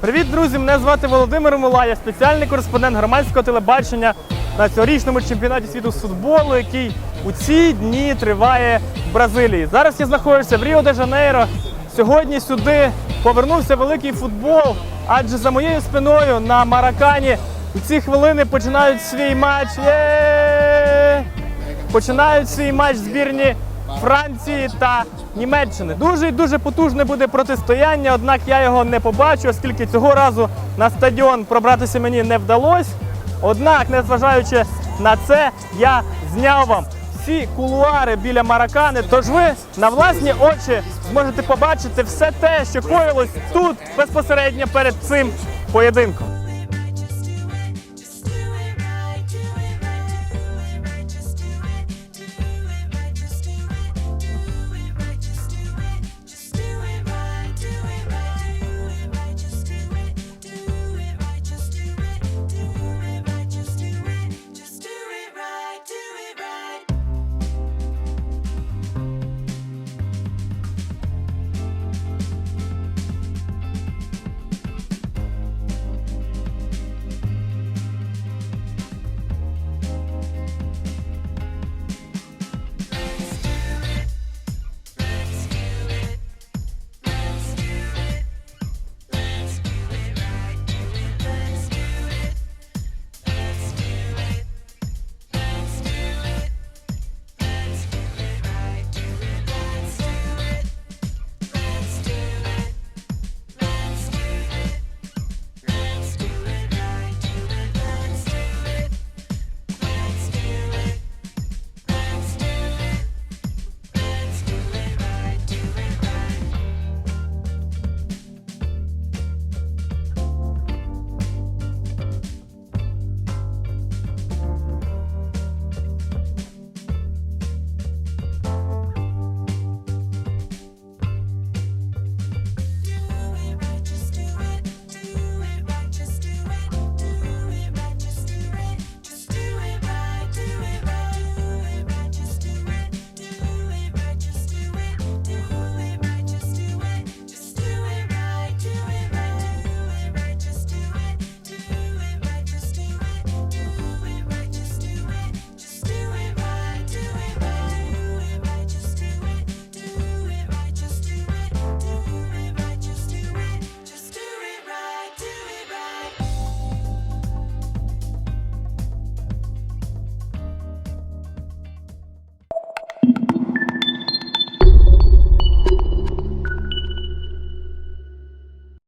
Привіт, друзі! Мене звати Володимир Мула, я спеціальний кореспондент громадського телебачення на цьогорічному чемпіонаті світу з футболу, який у ці дні триває в Бразилії. Зараз я знаходжуся в Ріо де Жанейро. Сьогодні сюди повернувся великий футбол, адже за моєю спиною на Маракані у ці хвилини починають свій матч. Починають свій матч збірні Франції та Німеччини. Дуже і дуже потужне буде протистояння, однак я його не побачу, оскільки цього разу на стадіон пробратися мені не вдалося. Однак, незважаючи на це, я зняв вам всі кулуари біля Маракани. Тож ви на власні очі зможете побачити все те, що коїлось тут безпосередньо перед цим поєдинком.